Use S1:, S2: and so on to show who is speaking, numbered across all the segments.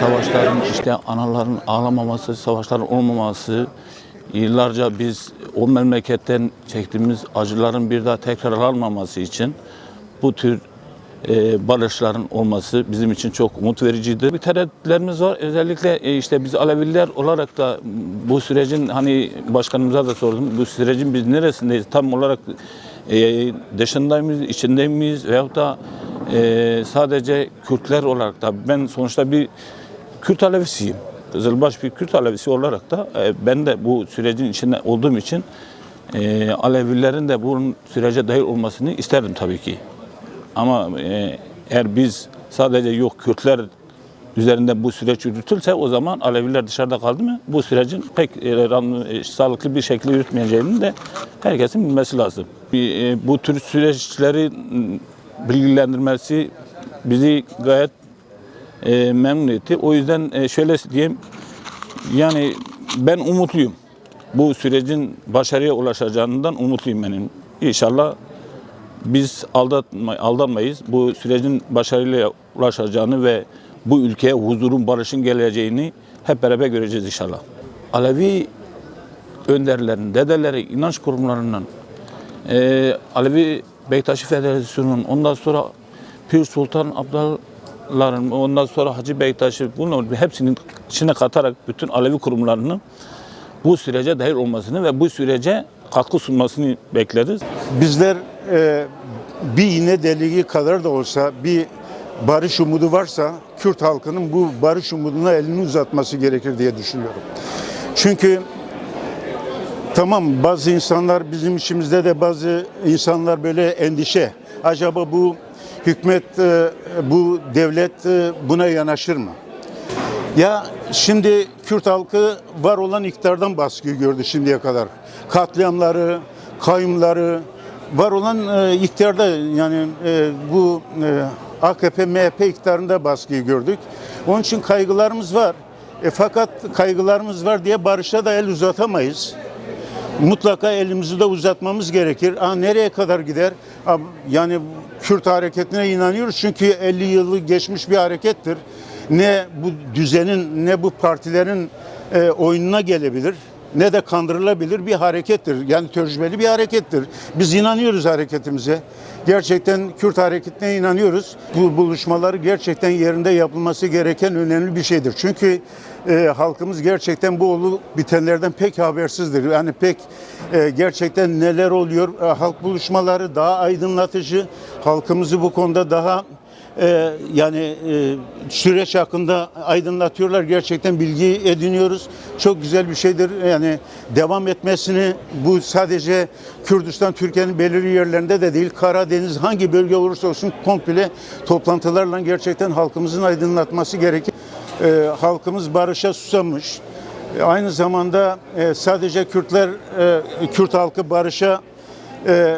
S1: Savaşların işte anaların ağlamaması, savaşların olmaması, yıllarca biz o memleketten çektiğimiz acıların bir daha tekrarlanmaması için bu tür e, barışların olması bizim için çok umut vericiydi. Bir tereddütlerimiz var. Özellikle e, işte biz Aleviler olarak da bu sürecin hani başkanımıza da sordum. Bu sürecin biz neresindeyiz? Tam olarak e, dışında mıyız, içinde miyiz? Veyahut da e, sadece Kürtler olarak da ben sonuçta bir Kürt Alevisiyim. Kızılbaş bir Kürt Alevisi olarak da e, ben de bu sürecin içinde olduğum için e, Alevilerin de bu sürece dahil olmasını isterdim tabii ki. Ama e, eğer biz sadece yok Kürtler üzerinde bu süreç yürütülse o zaman Aleviler dışarıda kaldı mı bu sürecin pek e, ran- e, sağlıklı bir şekilde yürütmeyeceğini de herkesin bilmesi lazım. Bir, e, bu tür süreçleri bilgilendirmesi bizi gayet e, memnun etti. O yüzden e, şöyle diyeyim yani ben umutluyum. Bu sürecin başarıya ulaşacağından umutluyum benim. İnşallah biz aldatma, aldanmayız. Bu sürecin başarıyla ulaşacağını ve bu ülkeye huzurun, barışın geleceğini hep beraber göreceğiz inşallah. Alevi önderlerin, dedeleri, inanç kurumlarının, e, Alevi Bektaşi Federasyonu'nun, ondan sonra Pir Sultan Abdalların, ondan sonra Hacı Bektaşi, bunların hepsinin içine katarak bütün Alevi kurumlarının bu sürece dahil olmasını ve bu sürece katkı sunmasını bekleriz.
S2: Bizler e, bir iğne deliği kadar da olsa bir barış umudu varsa Kürt halkının bu barış umuduna elini uzatması gerekir diye düşünüyorum. Çünkü tamam bazı insanlar bizim içimizde de bazı insanlar böyle endişe. Acaba bu hükümet, e, bu devlet e, buna yanaşır mı? Ya şimdi Kürt halkı var olan iktidardan baskıyı gördü şimdiye kadar. Katliamları, kayyumları, var olan e, iktidarda yani e, bu AKP, MHP iktidarında baskıyı gördük. Onun için kaygılarımız var. E, fakat kaygılarımız var diye barışa da el uzatamayız mutlaka elimizi de uzatmamız gerekir. Aa, nereye kadar gider? Aa, Yani Kürt hareketine inanıyoruz çünkü 50 yılı geçmiş bir harekettir. Ne bu düzenin ne bu partilerin e, oyununa gelebilir ne de kandırılabilir bir harekettir. Yani tecrübeli bir harekettir. Biz inanıyoruz hareketimize. Gerçekten Kürt hareketine inanıyoruz. Bu buluşmaları gerçekten yerinde yapılması gereken önemli bir şeydir. Çünkü e, halkımız gerçekten bu olup bitenlerden pek habersizdir. Yani pek e, gerçekten neler oluyor? E, halk buluşmaları daha aydınlatıcı, halkımızı bu konuda daha e, yani e, süreç hakkında aydınlatıyorlar. Gerçekten bilgi ediniyoruz. Çok güzel bir şeydir. Yani devam etmesini bu sadece Kürdistan, Türkiye'nin belirli yerlerinde de değil, Karadeniz hangi bölge olursa olsun komple toplantılarla gerçekten halkımızın aydınlatması gerekir. E, halkımız barışa susamış. E, aynı zamanda e, sadece Kürtler, e, Kürt halkı barışa e,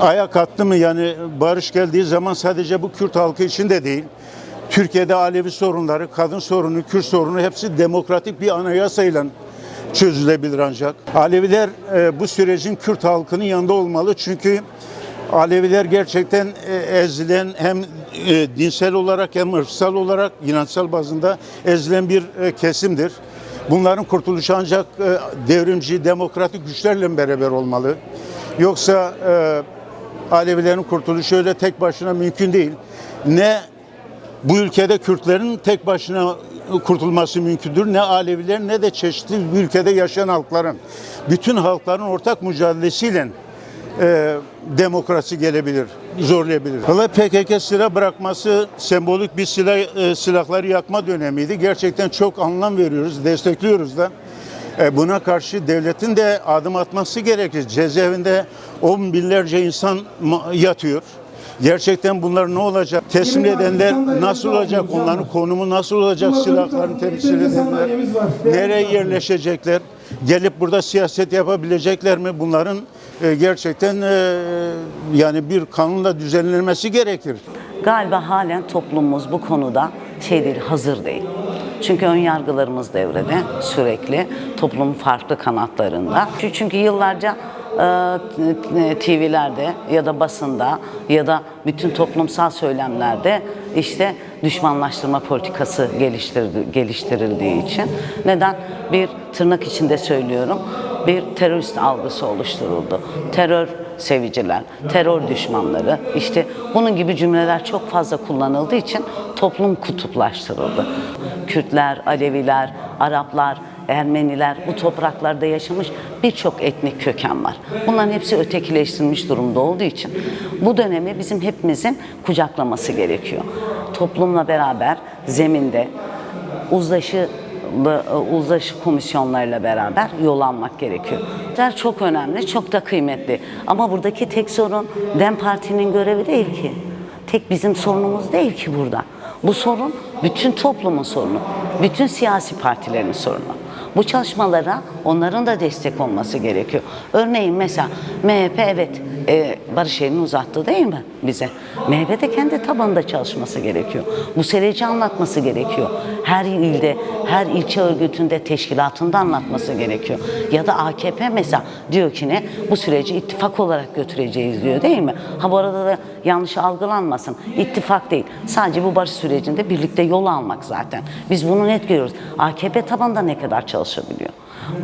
S2: ayak attı mı yani barış geldiği zaman sadece bu Kürt halkı için de değil. Türkiye'de Alevi sorunları, kadın sorunu, Kürt sorunu hepsi demokratik bir anayasayla çözülebilir ancak. Aleviler e, bu sürecin Kürt halkının yanında olmalı çünkü Aleviler gerçekten e, ezilen hem e, dinsel olarak hem ırksal olarak inançsal bazında ezilen bir e, kesimdir. Bunların kurtuluşu ancak devrimci, demokratik güçlerle beraber olmalı. Yoksa Alevilerin kurtuluşu öyle tek başına mümkün değil. Ne bu ülkede Kürtlerin tek başına kurtulması mümkündür. Ne Aleviler ne de çeşitli bir ülkede yaşayan halkların. Bütün halkların ortak mücadelesiyle e, demokrasi gelebilir, zorlayabilir. Valla PKK silah bırakması sembolik bir silah, e, silahları yakma dönemiydi. Gerçekten çok anlam veriyoruz, destekliyoruz da. E, buna karşı devletin de adım atması gerekir. Cezaevinde on binlerce insan yatıyor. Gerçekten bunlar ne olacak? Teslim edenler nasıl olacak? Onların konumu nasıl olacak? Silahlarını temsil edenler nereye yerleşecekler? Gelip burada siyaset yapabilecekler mi? Bunların e, gerçekten e, yani bir kanunla düzenlenmesi gerekir.
S3: Galiba halen toplumumuz bu konuda şey değil, hazır değil. Çünkü ön yargılarımız devrede sürekli toplumun farklı kanatlarında. Çünkü yıllarca e, TV'lerde ya da basında ya da bütün toplumsal söylemlerde işte düşmanlaştırma politikası geliştirildiği için neden bir tırnak içinde söylüyorum bir terörist algısı oluşturuldu. Terör seviciler, terör düşmanları işte bunun gibi cümleler çok fazla kullanıldığı için toplum kutuplaştırıldı. Kürtler, Aleviler, Araplar, Ermeniler bu topraklarda yaşamış birçok etnik köken var. Bunların hepsi ötekileştirilmiş durumda olduğu için bu dönemi bizim hepimizin kucaklaması gerekiyor. Toplumla beraber zeminde uzlaşı uzlaşı komisyonlarıyla beraber yol almak gerekiyor. Der çok önemli, çok da kıymetli. Ama buradaki tek sorun DEM Parti'nin görevi değil ki. Tek bizim sorunumuz değil ki burada. Bu sorun bütün toplumun sorunu. Bütün siyasi partilerin sorunu. Bu çalışmalara onların da destek olması gerekiyor. Örneğin mesela MHP evet e, Barış elini uzattı değil mi bize? MHP de kendi tabanında çalışması gerekiyor. Bu süreci anlatması gerekiyor. Her ilde, her ilçe örgütünde, teşkilatında anlatması gerekiyor. Ya da AKP mesela diyor ki ne? Bu süreci ittifak olarak götüreceğiz diyor değil mi? Ha bu arada da yanlış algılanmasın. İttifak değil. Sadece bu barış sürecinde birlikte yol almak zaten. Biz bunu net görüyoruz. AKP tabanında ne kadar çalışabiliyor?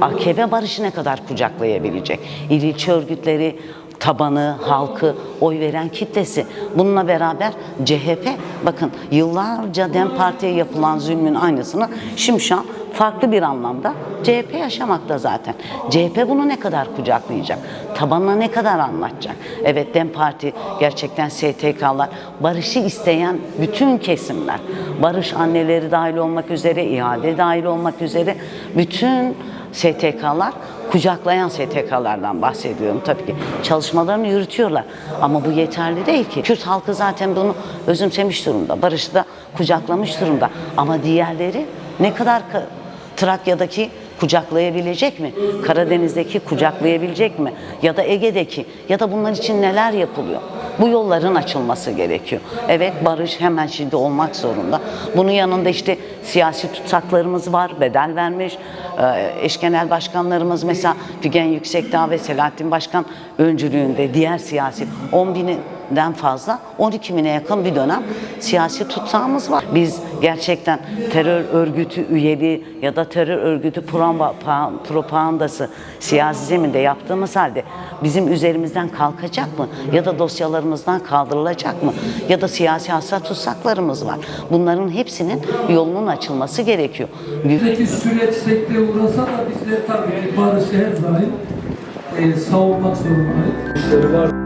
S3: AKP barışı ne kadar kucaklayabilecek? İl ilçe örgütleri, tabanı, halkı, oy veren kitlesi. Bununla beraber CHP, bakın yıllarca DEM Parti'ye yapılan zulmün aynısını şimdi şu farklı bir anlamda CHP yaşamakta zaten. CHP bunu ne kadar kucaklayacak? Tabanına ne kadar anlatacak? Evet DEM Parti gerçekten STK'lar, barışı isteyen bütün kesimler, barış anneleri dahil olmak üzere, iade dahil olmak üzere bütün STK'lar kucaklayan STK'lardan bahsediyorum tabii ki. Çalışmalarını yürütüyorlar ama bu yeterli değil ki. Kürt halkı zaten bunu özümsemiş durumda. Barışı da kucaklamış durumda. Ama diğerleri ne kadar ka- Trakya'daki kucaklayabilecek mi? Karadeniz'deki kucaklayabilecek mi? Ya da Ege'deki ya da bunlar için neler yapılıyor? Bu yolların açılması gerekiyor. Evet barış hemen şimdi olmak zorunda. Bunun yanında işte siyasi tutsaklarımız var, bedel vermiş. Ee, eş genel başkanlarımız mesela Figen Yüksekdağ ve Selahattin Başkan öncülüğünde diğer siyasi 10 binden fazla 12 bine yakın bir dönem siyasi tutsağımız var. Biz gerçekten terör örgütü üyeliği ya da terör örgütü propagandası siyasi zeminde yaptığımız halde bizim üzerimizden kalkacak mı? Ya da dosyalarımızdan kaldırılacak mı? Ya da siyasi hassas tutsaklarımız var. Bunların hepsinin yolunun açılması gerekiyor.
S4: Buradaki süreç sekteye uğrasa da bizler tabii barışı her daim e, savunmak zorundayız.